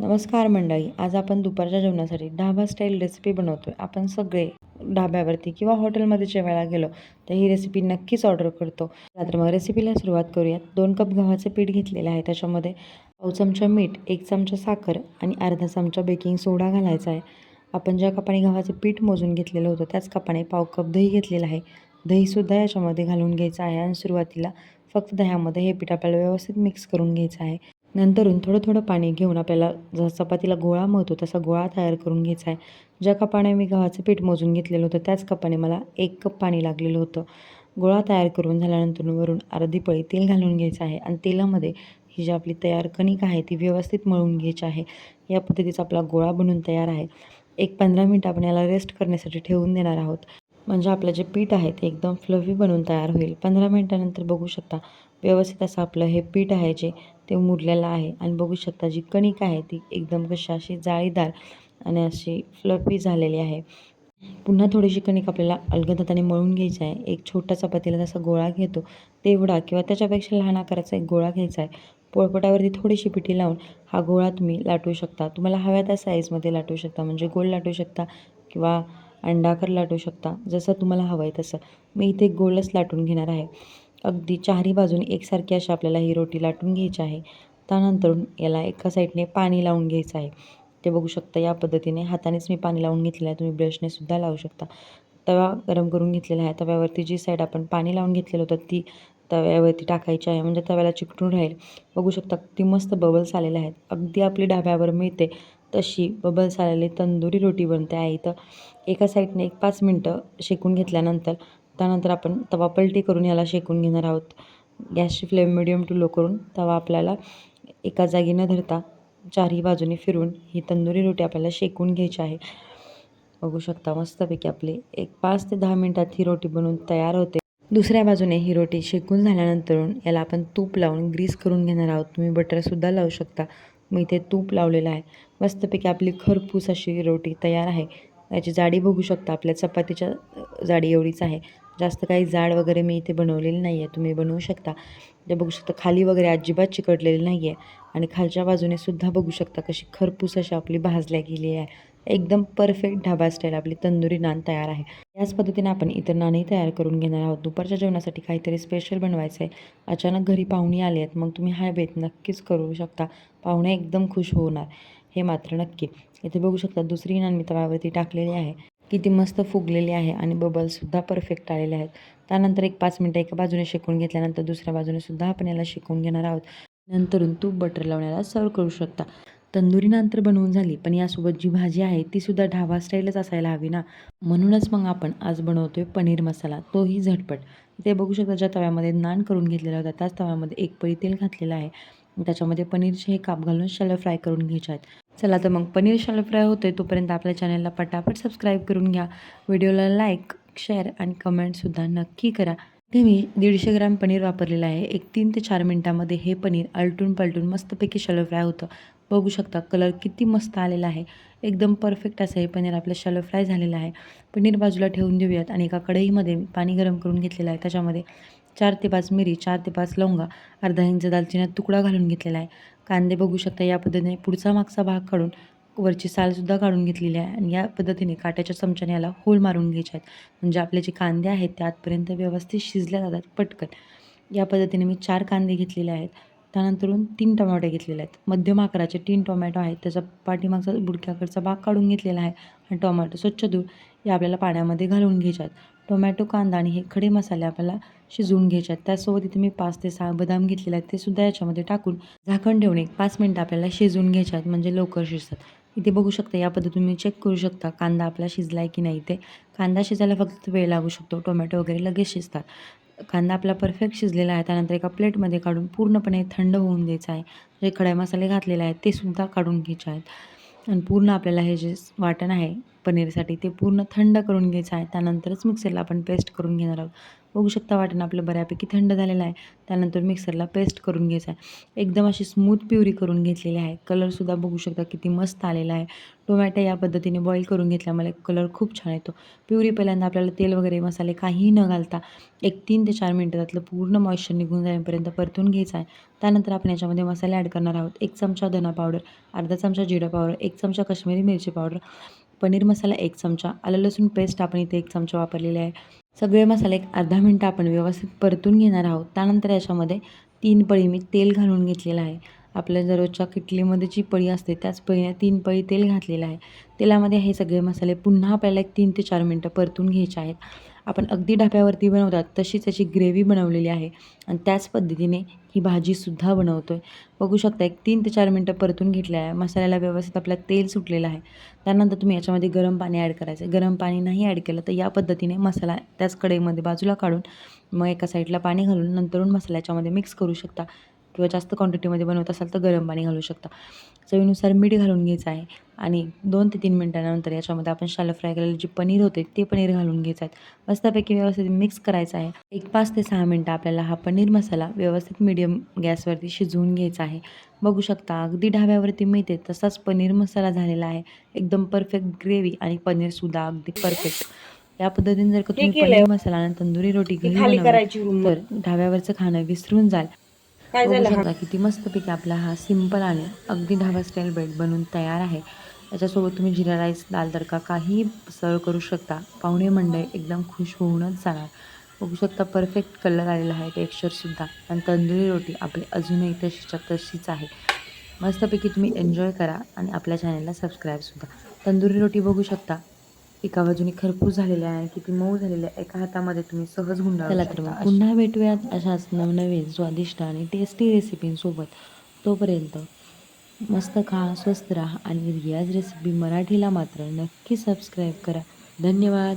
नमस्कार मंडळी आज आपण दुपारच्या जेवणासाठी ढाबा स्टाईल रेसिपी बनवतोय. आपण सगळे ढाब्यावरती किंवा हॉटेलमध्ये जेवायला गेलो तर ही रेसिपी नक्कीच ऑर्डर करतो. तर मग रेसिपीला सुरुवात करूयात. दोन कप गव्हाचं पीठ घेतलेलं आहे त्याच्यामध्ये पाव चमचा मीठ एक चमचा साखर आणि अर्धा चमचा बेकिंग सोडा घालायचा आहे. आपण ज्या कपाने गव्हाचं पीठ मोजून घेतलेलं होतं त्याच कपाने पाव कप दही घेतलेलं आहे. दहीसुद्धा याच्यामध्ये घालून घ्यायचं आहे आणि सुरुवातीला फक्त दह्यामध्ये हे पीठ आपल्याला व्यवस्थित मिक्स करून घ्यायचं आहे. नंतरून थोडं थोडं पाणी घेऊन आपल्याला जसा चपातीला गोळा मळतो तसा गोळा तयार करून घ्यायचा आहे. ज्या कपाने मी गव्हाचं पीठ मोजून घेतलेलं होतं त्याच कपाने मला एक कप पाणी लागलेलं होतं. गोळा तयार करून झाल्यानंतर वरून अर्धी पळी तेल घालून घ्यायचं आहे आणि तेलामध्ये ही जी आपली तयार कणिक आहे ती व्यवस्थित मळून घ्यायची आहे. या पद्धतीचा आपला गोळा बनून तयार आहे. एक पंधरा मिनटं आपण याला रेस्ट करण्यासाठी ठेवून देणार आहोत. म्हणजे आपलं जे पीठ आहे ते एकदम फ्लफी बनून तयार होईल. पंधरा मिनटानंतर बघू शकता व्यवस्थित असं आपलं हे पीठ आहे जे ते मुरलेलं आहे. आणि बघू शकता जी कणिक आहे ती एकदम कशी अशी जाळीदार आणि अशी फ्लफी झालेली आहे. पुन्हा थोडीशी कणिक आपल्याला अलगद हाताने मळून घ्यायची आहे. एक छोटा चपातीला जसा गोळा घेतो तेवढा किंवा त्याच्यापेक्षा लहान आकाराचा एक गोळा घ्यायचा आहे. पोळपटावरती थोडीशी पिठी लावून हा गोळा तुम्ही लाटू शकता. तुम्हाला हव्या त्या साईजमध्ये लाटू शकता. म्हणजे गोल लाटू शकता किंवा अंडाकर लाटू शकता. जसं तुम्हाला हवं आहे तसं. मी इथे गोलच लाटून घेणार आहे. अगदी चारही बाजूने एकसारखी अशी आपल्याला ही रोटी लाटून घ्यायची आहे. त्यानंतर याला एका साईडने पाणी लावून घ्यायचं आहे. ते बघू शकता या पद्धतीने हातानेच मी पाणी लावून घेतलेलं आहे. तुम्ही ब्रशने सुद्धा लावू शकता. तवा गरम करून घेतलेला आहे. तव्यावरती जी साईड आपण पाणी लावून घेतलेलं होतं ती तव्यावरती टाकायची आहे. म्हणजे तव्याला चिकटून राहील. बघू शकता ती मस्त बबल्स आलेले आहेत. अगदी आपली डाब्यावर मिळते तशी बबल्स आलेली तंदुरी रोटी बनते आहे. इथं एका साईडने एक पाच मिनटं शेकून घेतल्यानंतर त्यानंतर आपण तवा पलटी करून याला शेकून घेणार आहोत. गॅसची फ्लेम मिडियम टू लो करून तवा आपल्याला एका जागी न धरता चारही बाजूने फिरून ही तंदुरी रोटी आपल्याला शेकून घ्यायची आहे. बघू शकता मस्तपैकी आपली एक पाच ते दहा मिनटात ही रोटी बनवून तयार होते. दुसऱ्या बाजूने ही रोटी शेकून झाल्यानंतर याला आपण तूप लावून ग्रीस करून घेणार आहोत. तुम्ही बटरसुद्धा लावू शकता. मी इथे तूप लावलेलं आहे. मस्तपैकी आपली खरपूस अशी रोटी तयार आहे. याची जाडी बघू शकता. आपल्या चपातीच्या जाडी एवढीच आहे. जास्त काही जाड वगैरे मी इथे बनवलेली नाही आहे तुम्ही बनवू शकता. ते बघू शकता खाली वगैरे अजिबात चिकटलेली नाही आहे आणि खालच्या बाजूने सुद्धा बघू शकता कशी खरपूस अशी आपली भाजल्या गेली आहे. एकदम परफेक्ट ढाबा स्टाईल आपली तंदुरी नान तयार आहे. याच पद्धतीने आपण इतर नाणंही तयार करून घेणार आहोत. दुपारच्या जेवणासाठी काहीतरी स्पेशल बनवायचं आहे अचानक घरी पाहुणे आले आहेत मग तुम्ही हा बेत नक्कीच करू शकता. पाहुणे एकदम खुश होणार. हे मात्र नक्की. इथे बघू शकता दुसरी नान मी तव्यावरती टाकलेली आहे. किती मस्त फुगलेली आहे आणि बबलसुद्धा परफेक्ट आलेले आहेत. त्यानंतर एक पाच मिनटं एका बाजूने शेकून घेतल्यानंतर दुसऱ्या बाजूने सुद्धा आपण याला शेकून घेणार आहोत. नंतरून तूप बटर लावण्याला सर्व करू शकता. तंदुरी नंतर बनवून झाली पण यासोबत जी भाजी आहे ती सुद्धा ढाबा स्टाईलच असायला हवी ना. म्हणूनच मग आपण आज बनवतोय पनीर मसाला. तोही झटपट. ते बघू शकता ज्या तव्यामध्ये नान करून घेतलेला होता त्याच तव्यामध्ये एक पळी तेल घातलेलं आहे. त्याच्यामध्ये पनीरचे हे काप घालून शॅलो फ्राय करून घ्यायचे आहेत. चला तर मग पनीर शॅलो फ्राय होते तोपर्यंत आपल्या चॅनलला पटापट सबस्क्राईब करून घ्या. व्हिडिओला लाईक शेअर आणि कमेंटसुद्धा नक्की करा. ते मी दीडशे ग्राम पनीर वापरलेलं आहे. एक तीन ते चार मिनटामध्ये हे पनीर आलटून पलटून मस्तपैकी शॅलो फ्राय होतं. बघू शकता कलर किती मस्त आलेला आहे. एकदम परफेक्ट असं हे पनीर आपलं शॅलो फ्राय झालेलं आहे. पनीर बाजूला ठेवून देऊयात आणि एका कढईमध्ये पाणी गरम करून घेतलेलं आहे. त्याच्यामध्ये चार ते पाच मिरी चार ते पाच लवंगा अर्धा इंच दालचिन्यात तुकडा घालून घेतलेला आहे. कांदे बघू शकता या पद्धतीने पुढचा मागचा भाग काढून वरची सालसुद्धा काढून घेतलेली आहे आणि या पद्धतीने काट्याच्या चमच्याने याला होल मारून घ्यायचे आहेत. म्हणजे आपले जे कांदे आहेत ते आतपर्यंत व्यवस्थित शिजल्या जातात पटकन. या पद्धतीने मी चार कांदे घेतलेले आहेत. त्यानंतरून तीन टोमॅटो घेतलेले आहेत. मध्यम आकाराचे तीन टोमॅटो आहेत. त्याचा पाठीमागचा बुडक्याकडचा भाग काढून घेतलेला आहे आणि टोमॅटो स्वच्छ धुवून हे आपल्याला पाण्यामध्ये घालून घ्यायचे आहेत. टोमॅटो कांदा आणि हे खडे मसाले आपल्याला शिजवून घ्यायचे आहेत. त्यासोबत इथे मी पाच ते सहा बदाम घेतलेले आहेत. ते सुद्धा याच्यामध्ये टाकून झाकण ठेवून एक पाच मिनटं आपल्याला शिजवून घ्यायचे आहेत. म्हणजे लवकर शिजतात. इथे बघू शकता या पद्धतीने तुम्ही चेक करू शकता कांदा आपला शिजला आहे की नाही ते कांदा शिजायला फक्त वेळ लागू शकतो. टोमॅटो वगैरे लगेच शिजतात. कांदा आपला परफेक्ट शिजलेला आहे त्यानंतर एका प्लेटमध्ये काढून पूर्णपणे थंड होऊन द्यायचं आहे. जे खडे मसाले घातलेले आहेत ते सुद्धा काढून घ्यायचे आहेत. आणि पूर्ण आपल्याला हे जे वाटण आहे पनीरसाठी ते पूर्ण थंड करून घ्यायचं आहे. त्यानंतरच मिक्सरला आपण पेस्ट करून घेणार आहोत. बघू शकता वाटण आपलं बऱ्यापैकी थंड झालेलं आहे. त्यानंतर मिक्सरला पेस्ट करून घ्यायचं आहे. एकदम अशी स्मूथ प्युरी करून घेतलेली आहे. कलरसुद्धा बघू शकता किती मस्त आलेला आहे. टोमॅटो या पद्धतीने बॉईल करून घेतल्यामुळे कलर खूप छान येतो. प्युरी पहिल्यांदा आपल्याला तेल वगैरे मसाले काहीही न घालता एक तीन ते चार मिनटं त्यातलं पूर्ण मॉइश्चर निघून जाईपर्यंत परतून घ्यायचं आहे. त्यानंतर आपण याच्यामध्ये मसाले ॲड करणार आहोत. एक चमचा धना पावडर अर्धा चमचा जिरा पावडर एक चमचा काश्मीरी मिरची पावडर पनीर मसाला एक चमचा आलं लसूण पेस्ट आपण इथे एक चमचा वापरलेला आहे. सगळे मसाले एक अर्धा मिनटं आपण व्यवस्थित परतून घेणार आहोत. त्यानंतर याच्यामध्ये तीन पळी मी तेल घालून घेतलेलं आहे. आपल्या दररोजच्या किटलीमध्ये जी पळी असते त्याच पळीने तीन पळी तेल घातलेलं आहे. तेलामध्ये हे सगळे मसाले पुन्हा आपल्याला एक तीन ते चार मिनटं परतून घ्यायचे आहेत. आपण अगदी ढाप्यावरती बनवतात तशीच त्याची ग्रेव्ही बनवलेली आहे. आणि त्याच पद्धतीने ही भाजीसुद्धा बनवतो आहे बघू शकता एक तीन ते चार मिनटं परतून घेतले आहे. मसाल्याला व्यवस्थित आपलं तेल सुटलेलं आहे. त्यानंतर तुम्ही याच्यामध्ये गरम पाणी ॲड करायचं आहे. गरम पाणी नाही ॲड केलं तर या पद्धतीने मसाला त्याच कढईमध्ये बाजूला काढून मग एका साईडला पाणी घालून नंतरून मसाला याच्यामध्ये मिक्स करू शकता. किंवा जास्त क्वांटिटीमध्ये बनवत असाल तर गरम पाणी घालू शकता. चवीनुसार मीठ घालून घ्यायचं आहे आणि दोन ते तीन मिनटानंतर याच्यामध्ये आपण शालो फ्राय केलेलं जे पनीर होते ते पनीर घालून घ्यायचं आहे. मस्तपैकी व्यवस्थित मिक्स करायचं आहे. एक पाच ते सहा मिनटं आपल्याला हा पनीर मसाला व्यवस्थित मिडियम गॅसवरती शिजवून घ्यायचा आहे. बघू शकता अगदी ढाब्यावरती मिळते तसाच पनीर मसाला झालेला आहे. एकदम परफेक्ट ग्रेव्ही आणि पनीरसुद्धा अगदी परफेक्ट या पद्धतीने जर का तुम्ही पनीर मसाला आणि तंदुरी रोटी घरी बनवली रूम तर ढाब्यावरचं खाणं विसरून जाल. काय झालं? शकता किती मस्तपैकी आपला हा सिंपल आणि अगदी ढाबा स्टाईल ब्रेड बनवून तयार आहे. याच्यासोबत तुम्ही जिरा राईस दाल तडका काही सर्व करू शकता. पाहुणे मंडळी एकदम खुश होऊनच जाणार. बघू शकता परफेक्ट कलर आलेला आहे टेक्स्चरसुद्धा आणि तंदुरी रोटी आपली अजूनही तशीच्या तशीच आहे. मस्तपैकी तुम्ही एन्जॉय करा आणि आपल्या चॅनलला सबस्क्राईबसुद्धा तंदुरी रोटी बघू शकता. एका बाजूने खरपूस झालेले आहे किती मऊ झालेले आहे एका हातामध्ये तुम्ही सहज गुंडाळू चला तर शकता. मग पुन्हा भेटूयात अशाच नवनवीन स्वादिष्ट आणि टेस्टी रेसिपींसोबत तोपर्यंत मस्त खा स्वस्त राहा आणि रियाज रेसिपी मराठीला मात्र नक्की सबस्क्राईब करा धन्यवाद